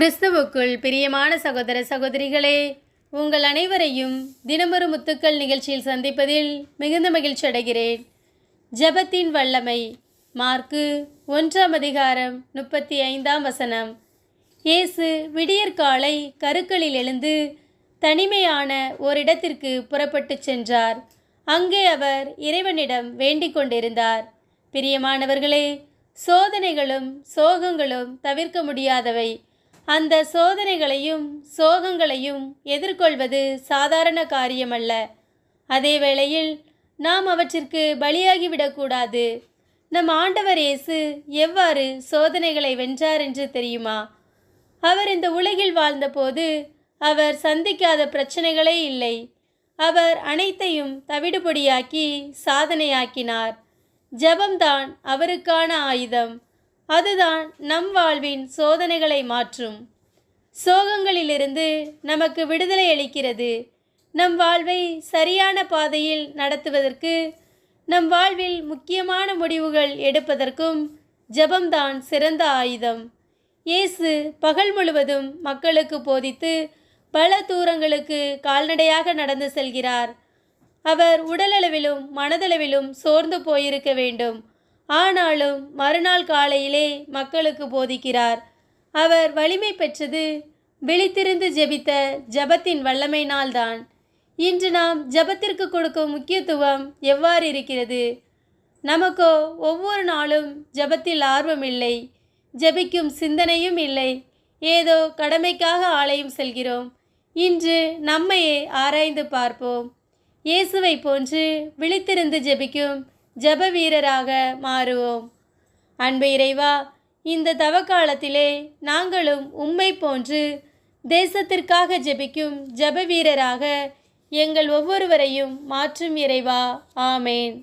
கிறிஸ்துவுக்குள் பிரியமான சகோதர சகோதரிகளே உங்கள் அனைவரையும் தினமொரு முத்துக்கள் நிகழ்ச்சியில் சந்திப்பதில் மிகுந்த மகிழ்ச்சி அடைகிறேன். ஜெபத்தின் வல்லமை மார்க்கு ஒன்றாம் அதிகாரம் முப்பத்தி ஐந்தாம் வசனம். இயேசு விடியற்காலை கருக்களில் எழுந்து தனிமையான ஓரிடத்திற்கு புறப்பட்டுச் சென்றார். அங்கே அவர் இறைவனிடம் வேண்டிக் கொண்டிருந்தார். பிரியமானவர்களே சோதனைகளும் சோகங்களும் தவிர்க்க முடியாதவை. அந்த சோதனைகளையும் சோகங்களையும் எதிர்கொள்வது சாதாரண காரியமல்ல. அதே வேளையில் நாம் அவற்றிற்கு பலியாகிவிடக்கூடாது. நம் ஆண்டவர் இயேசு எவ்வாறு சோதனைகளை வென்றார் என்று தெரியுமா? அவர் இந்த உலகில் வாழ்ந்தபோது அவர் சந்திக்காத பிரச்சனைகளே இல்லை. அவர் அனைத்தையும் தவிடுபொடியாக்கி சாதனையாக்கினார். ஜபம்தான் அவருக்கான ஆயுதம். அதுதான் நம் வாழ்வின் சோதனைகளை மாற்றும். சோகங்களிலிருந்து நமக்கு விடுதலை அளிக்கிறது. நம் வாழ்வை சரியான பாதையில் நடத்துவதற்கு நம் வாழ்வில் முக்கியமான முடிவுகள் எடுப்பதற்கும் ஜெபம்தான் சிறந்த ஆயுதம். இயேசு பகல் முழுவதும் மக்களுக்கு போதித்து பல தூரங்களுக்கு கால்நடையாக நடந்து செல்கிறார். அவர் உடலளவிலும் மனதளவிலும் சோர்ந்து போயிருக்க வேண்டும். ஆனாலும் மறுநாள் காலையிலே மக்களுக்கு போதிக்கிறார். அவர் வலிமை பெற்றது விழித்திருந்து ஜெபித்த ஜெபத்தின் வல்லமையினால்தான். இன்று நாம் ஜெபத்திற்கு கொடுக்கும் முக்கியத்துவம் எவ்வாறு இருக்கிறது? நமக்கோ ஒவ்வொரு நாளும் ஜெபத்தில் ஆர்வம் இல்லை ஜெபிக்கும் சிந்தனையும் இல்லை ஏதோ கடமைக்காக ஆலயம் செல்கிறோம். இன்று நம்மையே ஆராய்ந்து பார்ப்போம். இயேசுவை போன்று விழித்திருந்து ஜெபிக்கும் ஜெப வீரராக மாறுவோம். அன்பு இறைவா இந்த தவக்காலத்திலே நாங்களும் உம்மை போன்று தேசத்திற்காக ஜெபிக்கும் ஜெப வீரராக எங்கள் ஒவ்வொருவரையும் மாற்றும் இறைவா. ஆமேன்.